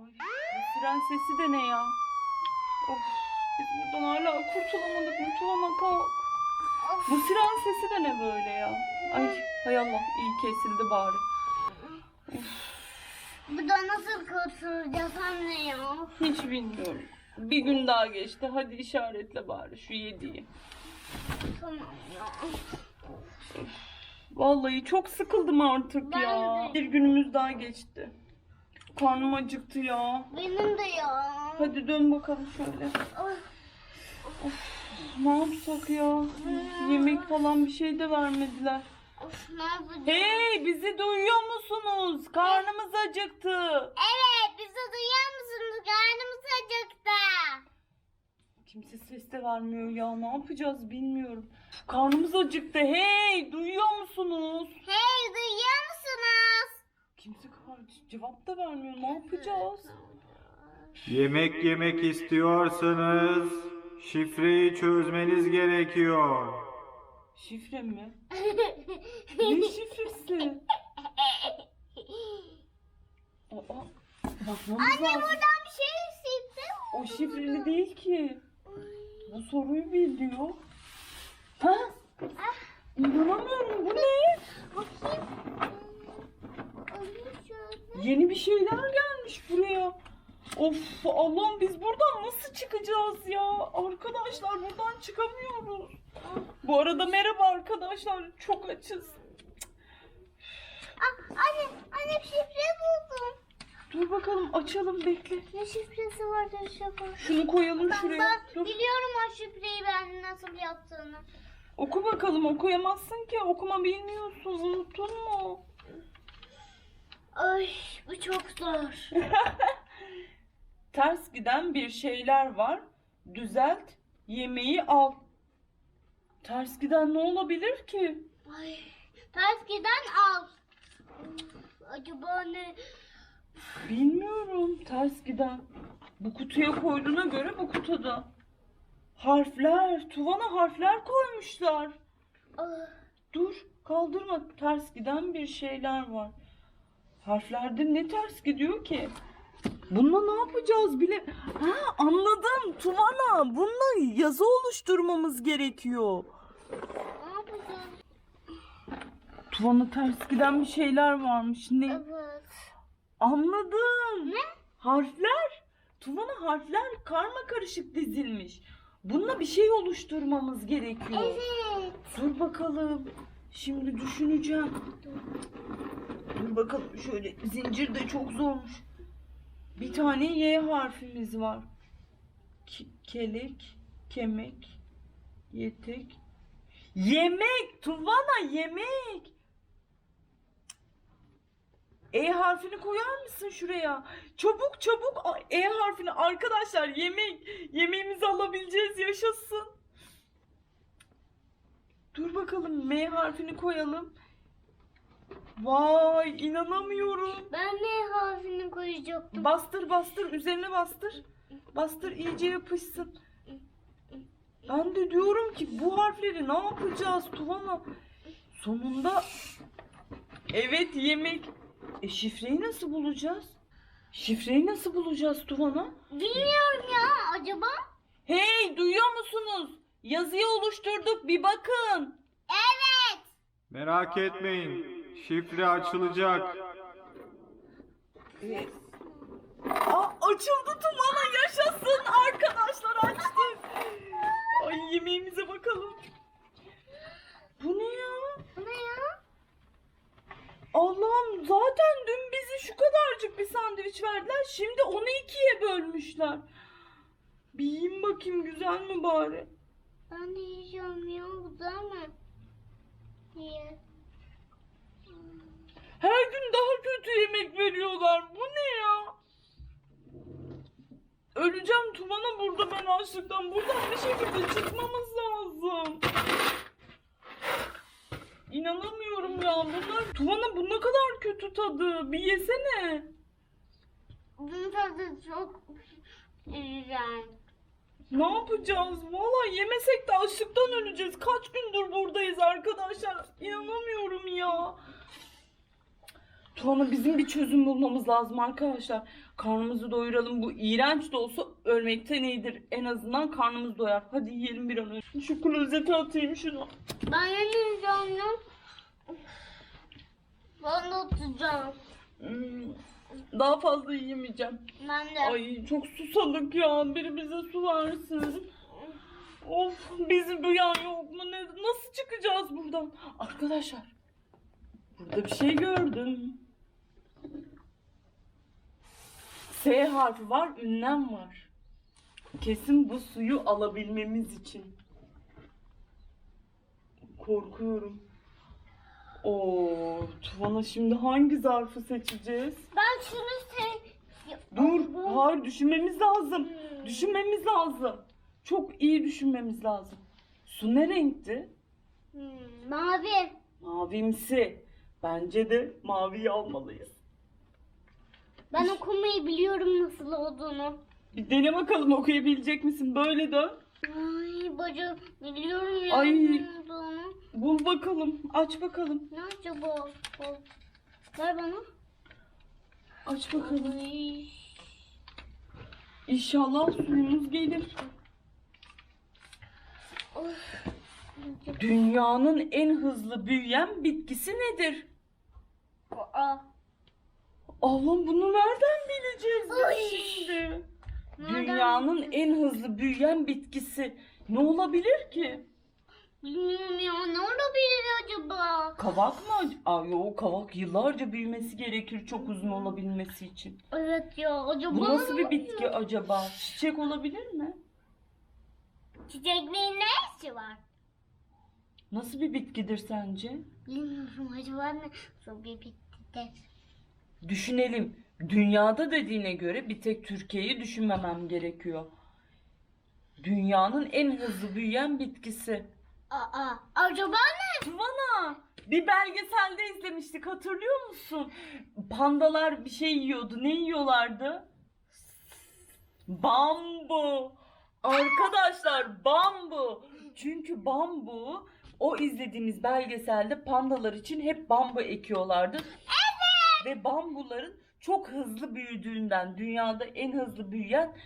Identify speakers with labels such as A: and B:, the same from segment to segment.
A: Ay, fren sesi de ne ya? Of, biz buradan hala kurtulamadık kalk. Bu siren sesi de ne böyle ya? Ay hay Allah iyi kesildi bari.
B: Burada nasıl kurtulacağız anne ya?
A: Hiç bilmiyorum. Bir gün daha geçti. Hadi işaretle bari şu yediği.
B: Tamam ya.
A: Vallahi çok sıkıldım artık
B: Ben
A: ya.
B: de.
A: Bir günümüz daha geçti. Karnım acıktı ya.
B: Benim de ya.
A: Hadi dön bakalım şöyle. Ne yapsak ya? Yemek falan bir şey de vermediler.
B: Of ne yapacağız?
A: Hey bizi duyuyor musunuz? Karnımız acıktı.
B: Evet bizi duyuyor musunuz? Karnımız acıktı.
A: Kimse ses de vermiyor ya. Ne yapacağız bilmiyorum. Karnımız acıktı. Hey duyuyor musunuz?
B: Hey duyuyor musunuz?
A: Kimse cevap da vermiyor. Ne yapacağız?
C: Yemek yemek istiyorsanız şifreyi çözmeniz gerekiyor.
A: Şifre mi? ne şifresi? Aa, bakmamız
B: Anne
A: lazım.
B: buradan bir şey hissettim.
A: O şifreli değil ki. Bu soruyu bil diyor. Ha? İnanamıyorum bu ne?
B: Bakayım.
A: Yeni bir şeyler gelmiş buraya. Of Allah'ım biz buradan nasıl çıkacağız ya? Arkadaşlar buradan çıkamıyoruz. Bu arada merhaba arkadaşlar. Çok açız.
B: Ah, anne, anne şifre buldum.
A: Dur bakalım açalım bekle.
B: Ne şifresi vardı acaba?
A: Şunu koyalım
B: Ben,
A: şuraya.
B: ben
A: Dur.
B: biliyorum o şifreyi ben nasıl yaptığını.
A: Oku bakalım okuyamazsın ki. Okuma bilmiyorsun. Unuttun mu?
B: Ay bu çok zor.
A: Ters giden bir şeyler var. Düzelt, yemeği al. Ters giden ne olabilir ki?
B: Ay, ters giden al. Acaba ne?
A: Bilmiyorum. Ters giden. Bu kutuya koyduğuna göre bu kutuda. Harfler. Tuvana harfler koymuşlar.
B: Ah,
A: Dur. Kaldırma. Ters giden bir şeyler var. Harflerde ne ters gidiyor ki? Bununla ne yapacağız bile? Ha anladım Tuvana. Bununla yazı oluşturmamız gerekiyor.
B: ne yapacağız?
A: Tuvana ters giden bir şeyler varmış. Ne?
B: Evet.
A: Anladım.
B: Ne?
A: Harfler. Tuvana harfler karma karışık dizilmiş. Bununla bir şey oluşturmamız gerekiyor.
B: Evet.
A: Dur bakalım. Şimdi düşüneceğim. Dur bakalım şöyle zincir de çok zormuş. Bir tane Y harfimiz var. Ki- kelek, kemek, yetek. Yemek, Tuvana yemek. E harfini koyar mısın şuraya? Çabuk çabuk E harfini arkadaşlar yemek yemeğimizi alabileceğiz yaşasın. Dur bakalım M harfini koyalım. Vay inanamıyorum.
B: Ben ne harfini koyacaktım?
A: Bastır bastır üzerine bastır. Bastır iyice yapışsın. Ben de diyorum ki bu harfleri ne yapacağız Tuvana? Sonunda evet yemek. E şifreyi nasıl bulacağız? Şifreyi nasıl bulacağız Tuvana?
B: Bilmiyorum ya acaba?
A: Hey duyuyor musunuz? Yazıyı oluşturduk bir bakın.
B: Evet.
C: Merak etmeyin. Şifre açılacak.
A: Aa, açıldı Tuvana yaşasın arkadaşlar açtık. Ay yemeğimize bakalım. Bu ne ya?
B: Bu ne ya?
A: Allah'ım zaten dün bizi şu kadarcık bir sandviç verdiler. Şimdi onu ikiye bölmüşler. Bir yiyeyim bakayım güzel mi bari?
B: Ben de yiyeceğim ya güzel mi? Niye?
A: Her gün daha kötü yemek veriyorlar. Bu ne ya? Öleceğim Tuvana burada ben açlıktan. Buradan bir şekilde çıkmamız lazım. İnanamıyorum ya. Bunlar Tuvana bu ne kadar kötü tadı. Bir yesene.
B: Bunun tadı çok güzel.
A: Ne yapacağız? Valla yemesek de açlıktan öleceğiz. Kaç gündür buradayız arkadaşlar. İnanamıyorum ya. Tuana bizim bir çözüm bulmamız lazım arkadaşlar. Karnımızı doyuralım. Bu iğrenç de olsa ölmekten iyidir. En azından karnımız doyar. Hadi yiyelim bir an önce. Şu klozete atayım şunu.
B: Ben yemeyeceğim ya. Ben de atacağım.
A: Hmm, Daha fazla yiyemeyeceğim.
B: Ben de.
A: Ay çok susadık ya. Biri bize su versin. Of bizi duyan yok mu? Ne, nasıl çıkacağız buradan? Arkadaşlar burada bir şey gördüm. S harfi var, ünlem var. Kesin bu suyu alabilmemiz için. Korkuyorum. Oo, Tuvana şimdi hangi zarfı seçeceğiz?
B: Ben şunu sev...
A: Dur, hayır düşünmemiz lazım. Düşünmemiz lazım. Çok iyi düşünmemiz lazım. Su ne renkti?
B: Hmm, mavi.
A: Mavimsi. Bence de maviyi almalıyız.
B: Ben okumayı biliyorum nasıl olduğunu.
A: Bir dene bakalım okuyabilecek misin? Böyle dön.
B: Ay bacım biliyorum ya
A: Ay.
B: ne olduğunu.
A: Bul bakalım. Aç bakalım.
B: Ne acaba? Ver bana.
A: Aç bakalım.
B: Ay.
A: İnşallah suyumuz gelir.
B: Of.
A: Dünyanın en hızlı büyüyen bitkisi nedir?
B: Aa.
A: Allah'ım bunu nereden bileceğiz biz
B: Ay.
A: şimdi?
B: Nereden
A: Dünyanın en hızlı büyüyen bitkisi ne olabilir ki?
B: Bilmiyorum ya ne olabilir acaba?
A: Kavak mı? Aa, yok kavak yıllarca büyümesi gerekir çok uzun olabilmesi için.
B: Evet ya acaba
A: Bu nasıl bir bitki acaba? Çiçek olabilir mi?
B: Çiçeklerin ne işi var?
A: Nasıl bir bitkidir sence?
B: Bilmiyorum acaba nasıl bir bitkidir?
A: Düşünelim. Dünyada dediğine göre bir tek Türkiye'yi düşünmemem gerekiyor. Dünyanın en hızlı büyüyen bitkisi.
B: Aa acaba ne?
A: Tuvana bir belgeselde izlemiştik hatırlıyor musun? Pandalar bir şey yiyordu. Ne yiyorlardı? Bambu. Arkadaşlar bambu. Çünkü bambu o izlediğimiz belgeselde pandalar için hep bambu ekiyorlardı. Ve bambuların çok hızlı büyüdüğünden, dünyada en hızlı büyüyen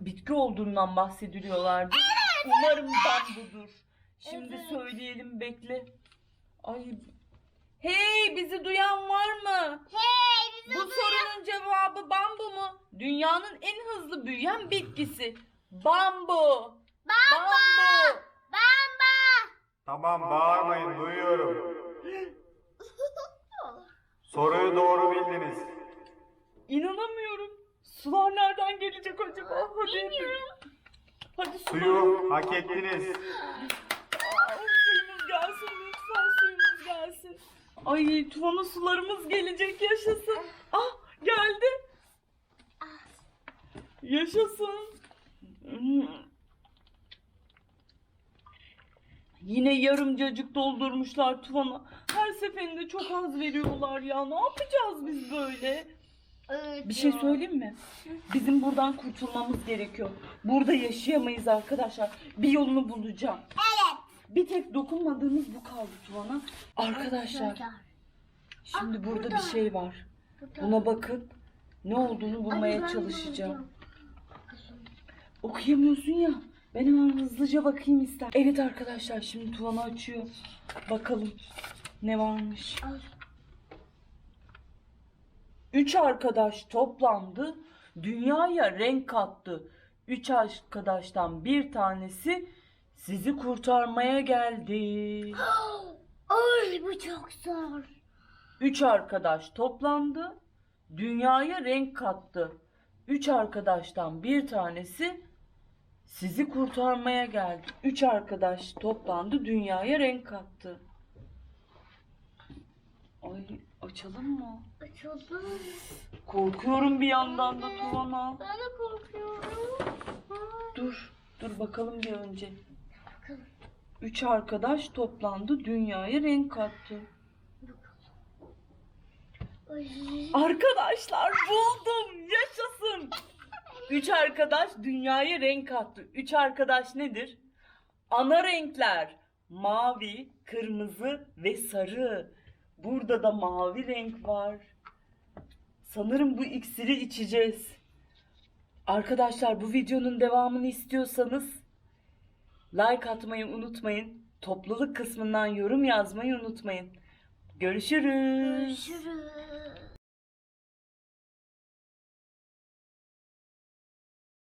A: bitki olduğundan bahsediliyorlardı. Umarım bambudur. Şimdi
B: Evet.
A: söyleyelim bekle. Ay. Hey bizi duyan var mı?
B: Hey
A: Bu sorunun cevabı bambu mu? Dünyanın en hızlı büyüyen bitkisi. Bambu. Bambu.
B: Bamba.
C: Tamam bağırmayın duyuyorum. Soruyu doğru bildiniz.
A: İnanamıyorum. Sular nereden gelecek acaba? Hadi.
B: Bilmiyorum.
A: Hadi sular.
C: Suyu hak ettiniz.
A: Aa, suyumuz gelsin lütfen suyumuz gelsin. Ay Tuvan'a sularımız gelecek yaşasın. Ah geldi. Yaşasın. Yine yarımcacık doldurmuşlar Tuvan'a. Her seferinde çok az veriyorlar ya. Ne yapacağız biz böyle?
B: Evet
A: Bir şey
B: ya.
A: söyleyeyim mi? Bizim buradan kurtulmamız gerekiyor. Burada yaşayamayız arkadaşlar. Bir yolunu bulacağım.
B: Evet.
A: Bir tek dokunmadığımız bu kaldı Tuvan'a. Arkadaşlar şimdi
B: Ah,
A: burada bir şey var. Buna bakın. Ne olduğunu
B: Ay,
A: bulmaya çalışacağım. Okuyamıyorsun ya. Ben hemen hızlıca bakayım ister. Evet arkadaşlar şimdi Tuvan'a açıyor. Bakalım ne varmış. Üç arkadaş toplandı. Dünyaya renk kattı. Üç arkadaştan bir tanesi sizi kurtarmaya geldi.
B: Ay bu çok zor.
A: Üç arkadaş toplandı. Dünyaya renk kattı. Üç arkadaştan bir tanesi sizi kurtarmaya geldi. Üç arkadaş toplandı. Dünyaya renk kattı. Ay açalım mı?
B: Açıldı.
A: Korkuyorum bir yandan da Tuvana.
B: Ben de korkuyorum.
A: Dur, dur bakalım bir önce.
B: Bakalım.
A: Üç arkadaş toplandı. Dünyaya renk kattı.
B: Ay.
A: Arkadaşlar buldum. Yaşasın. Üç arkadaş dünyaya renk kattı. Üç arkadaş nedir? Ana renkler. Mavi, kırmızı ve sarı. Burada da mavi renk var. Sanırım bu iksiri içeceğiz. Arkadaşlar bu videonun devamını istiyorsanız like atmayı unutmayın. Topluluk kısmından yorum yazmayı unutmayın. Görüşürüz.
B: Görüşürüz.